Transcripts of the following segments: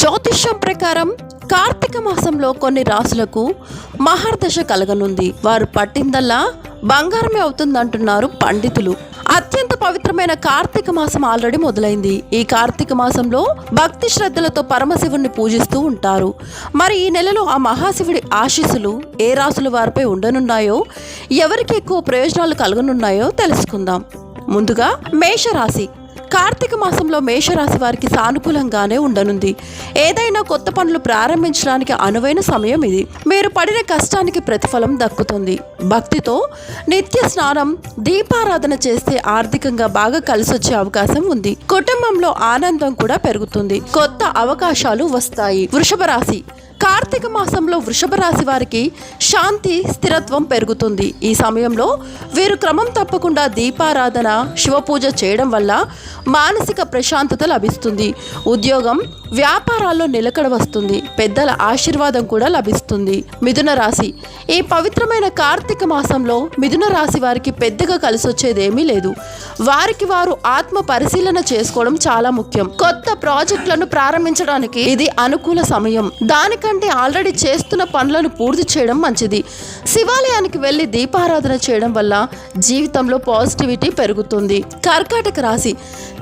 జ్యోతిష్యం ప్రకారం కార్తీక మాసంలో కొన్ని రాసులకు మహర్దశ కలగనుంది. వారు పట్టిందల్లా బంగారమే అవుతుందంటున్నారు పండితులు. అత్యంత పవిత్రమైన కార్తీక మాసం ఆల్రెడీ మొదలైంది. ఈ కార్తీక మాసంలో భక్తి శ్రద్ధలతో పరమశివుణ్ణి పూజిస్తూ ఉంటారు. మరి ఈ నెలలో ఆ మహాశివుడి ఆశీస్సులు ఏ రాసుల వారిపై ఉండనున్నాయో ఎవరికి ఎక్కువ ప్రయోజనాలు కలగనున్నాయో తెలుసుకుందాం. ముందుగా మేషరాశి. కార్తీక మాసంలో మేషరాశి వారికి సానుకూలంగానే ఉండనుంది. ఏదైనా కొత్త పనులు ప్రారంభించడానికి అనువైన సమయం ఇది. మీరు పడిన కష్టానికి ప్రతిఫలం దక్కుతుంది. భక్తితో నిత్య స్నానం దీపారాధన చేస్తే ఆర్థికంగా బాగా కలిసొచ్చే అవకాశం ఉంది. కుటుంబంలో ఆనందం కూడా పెరుగుతుంది. కొత్త అవకాశాలు వస్తాయి. వృషభ రాశి కార్తీక మాసంలో వృషభ రాశి వారికి శాంతి స్థిరత్వం పెరుగుతుంది. ఈ సమయంలో వీరు క్రమం తప్పకుండా దీపారాధన శివపూజ చేయడం వల్ల మానసిక ప్రశాంతత లభిస్తుంది. ఉద్యోగం వ్యాపారాల్లో నిలకడ వస్తుంది. పెద్దల ఆశీర్వాదం కూడా లభిస్తుంది. మిథున రాశి. ఈ పవిత్రమైన కార్తీక మాసంలో మిథున రాశి వారికి పెద్దగా కలిసొచ్చేదేమీ లేదు. వారికి వారు ఆత్మ పరిశీలన చేసుకోవడం చాలా ముఖ్యం. కొత్త ప్రాజెక్టులను ప్రారంభించడానికి ఇది అనుకూల సమయం. దానికంటే ఆల్రెడీ చేస్తున్న పనులను పూర్తి చేయడం మంచిది. శివాలయానికి వెళ్ళి దీపారాధన చేయడం వల్ల జీవితంలో పాజిటివిటీ పెరుగుతుంది. కర్కాటక రాశి.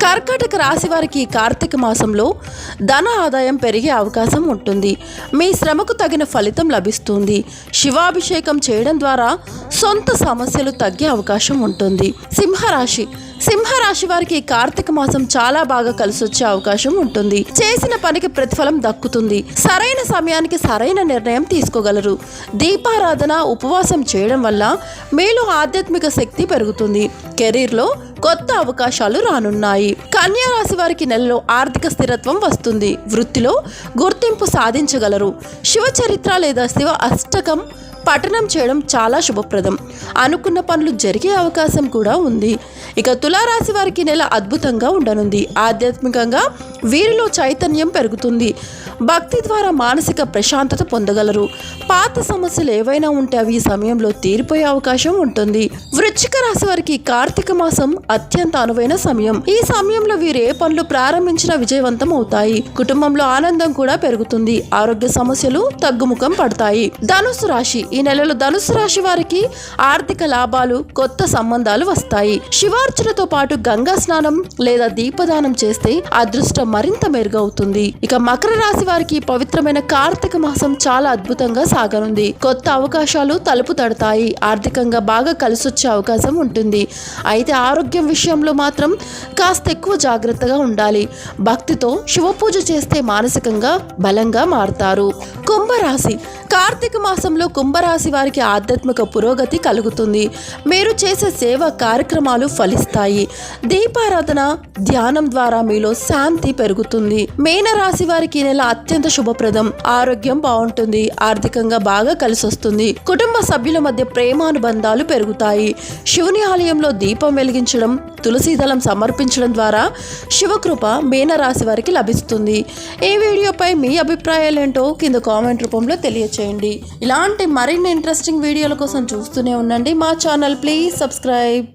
కర్కాటక రాశి వారికి కార్తీక మాసంలో ధన ఆదాయం పెరిగే అవకాశం ఉంటుంది. మీ శ్రమకు తగిన ఫలితం లభిస్తుంది. శివాభిషేకం చేయడం ద్వారా సొంత సమస్యలు తగ్గే అవకాశం ఉంటుంది. సింహరాశి. సింహరాశి వారికి కార్తీక మాసం చాలా బాగా కలిసొచ్చే అవకాశం ఉంటుంది. చేసిన పనికి ప్రతిఫలం దక్కుతుంది. సరైన సమయానికి సరైన నిర్ణయం తీసుకోగలరు. దీపారాధన ఉపవాసం చేయడం వల్ల మీలో ఆధ్యాత్మిక శక్తి పెరుగుతుంది. కెరీర్లో కొత్త అవకాశాలు రానున్నాయి. కన్యా రాశి వారికి నెలలో ఆర్థిక స్థిరత్వం వస్తుంది. వృత్తిలో గుర్తింపు సాధించగలరు. శివ చరిత్ర లేదా శివ అష్టకం పఠనం చేయడం చాలా శుభప్రదం. అనుకున్న పనులు జరిగే అవకాశం కూడా ఉంది. ఇక తులారాశి వారికి నెల అద్భుతంగా ఉండనుంది. ఆధ్యాత్మికంగా వీరిలో చైతన్యం పెరుగుతుంది. భక్తి ద్వారా మానసిక ప్రశాంతత పొందగలరు. పాత సమస్యలు ఏవైనా ఉంటే అవి ఈ సమయంలో తీరిపోయే అవకాశం ఉంటుంది. వృశ్చిక రాశి వారికి కార్తీక మాసం అత్యంత అనువైన సమయం. ఈ సమయంలో వీరు ఏ పనులు ప్రారంభించినా విజయవంతం అవుతాయి. కుటుంబంలో ఆనందం కూడా పెరుగుతుంది. ఆరోగ్య సమస్యలు తగ్గుముఖం పడతాయి. ధనుసు రాశి ఈ నెలలో ధనుసు రాశి వారికి ఆర్థిక లాభాలు కొత్త సంబంధాలు వస్తాయి. శివార్చనతో పాటు గంగా స్నానం లేదా దీపదానం చేస్తే అదృష్టం మరింత మెరుగవుతుంది. ఇక మకర రాశి వారికి పవిత్రమైన కార్తీక మాసం చాలా అద్భుతంగా సాగనుంది. కొత్త అవకాశాలు తలుపు తడతాయి. ఆర్థికంగా బాగా కలిసొచ్చే అవకాశం ఉంటుంది. అయితే ఆరోగ్యం విషయంలో మాత్రం కాస్త ఎక్కువ జాగ్రత్తగా ఉండాలి. భక్తితో శివపూజ చేస్తే మానసికంగా బలంగా మారుతారు. కుంభరాశి. కార్తీక మాసంలో కుంభరాశి వారికి ఆధ్యాత్మిక పురోగతి కలుగుతుంది. మీరు చేసే సేవ కార్యక్రమాలు ఫలిస్తాయి. దీపారాధన ధ్యానం ద్వారా మీలో శాంతి పెరుగుతుంది. మీనరాశి వారికి నెల అత్యంత శుభప్రదం. ఆరోగ్యం బాగుంటుంది. ఆర్థికంగా బాగా కలిసొస్తుంది. కుటుంబ సభ్యుల మధ్య ప్రేమానుబంధాలు పెరుగుతాయి. శివుని ఆలయంలో దీపం వెలిగించడం తులసీదళం సమర్పించడం ద్వారా శివకృప మీనరాశి వారికి లభిస్తుంది. ఈ వీడియోపై మీ అభిప్రాయాలు ఏంటో కింద కామెంట్ రూపంలో తెలియచేయండి. ఇలాంటి మరిన్ని ఇంట్రెస్టింగ్ వీడియోల కోసం చూస్తూనే ఉండండి. మా ఛానల్ ప్లీజ్ సబ్స్క్రైబ్.